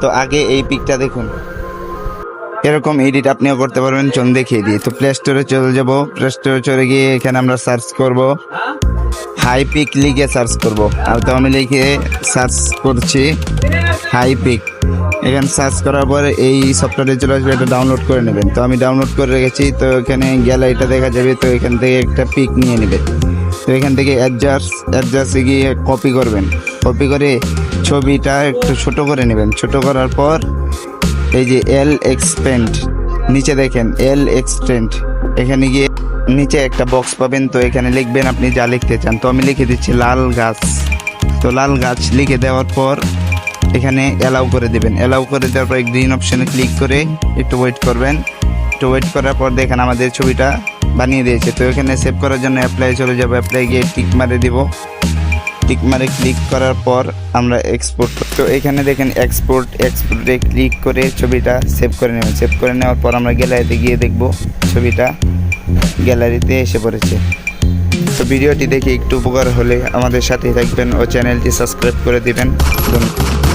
তো আগে এই পিকটা দেখুন। এরকম এডিট আপনিও করতে পারবেন, চলুন দেখিয়ে দিই। তো প্লে স্টোরে চলে যাব। প্লে স্টোরে চলে গিয়ে এখানে আমরা সার্চ করব। হাই পিক লিখে সার্চ করব। আর তো আমি লিখে সার্চ করছি হাই পিক এখানে সার্চ করার পর এই সফটওয়্যারে চলে আসবে, এটা ডাউনলোড করে নেবেন। তো আমি ডাউনলোড করে রেখেছি, তো এখানে গ্যালারিটা দেখা যাবে, তো এখান থেকে একটা পিক নিয়ে নেবেন তো এখান থেকে অ্যাডজাস্ট অ্যাডজাস্টে গিয়ে কপি করবেন। কপি করে ছবিটা একটু ছোট করে নেবেন। ছোট করার পর এই যে এল এক্সপেন্ড নিচে দেখেন এল এক্সটেন্ড এখানে গিয়ে নিচে একটা বক্স পাবেন, তো এখানে লিখবেন আপনি যা লিখতে চান। তো আমি লিখে দিচ্ছি লাল গাছ। তো লাল গাছ লিখে দেওয়ার পর এখানে অ্যালাউ করে দেবেন। অ্যালাউ করে দেওয়ার পর গ্রিন অপশানে ক্লিক করে একটু ওয়েট করবেন। একটু ওয়েট করার পর দেখেন আমাদের ছবিটা বানিয়ে দিয়েছে। তো এখানে সেভ করার জন্য অ্যাপ্লাই চলে যাব। অ্যাপ্লাই গিয়ে টিক মারে দিব। টিক মারে ক্লিক করার পর আমরা এক্সপোর্ট তো এখানে দেখেন এক্সপোর্ট এক্সপোর্টে ক্লিক করে ছবিটা সেভ করে নেব। সেভ করে নেওয়ার পর আমরা গ্যালারিতে গিয়ে দেখব ছবিটা গ্যালারিতে এসে পড়েছে। তো ভিডিওটি দেখে একটু উপকার হলে আমাদের সাথে থাকবেন ও চ্যানেলটি সাবস্ক্রাইব করে দেবেন। ধন্যবাদ।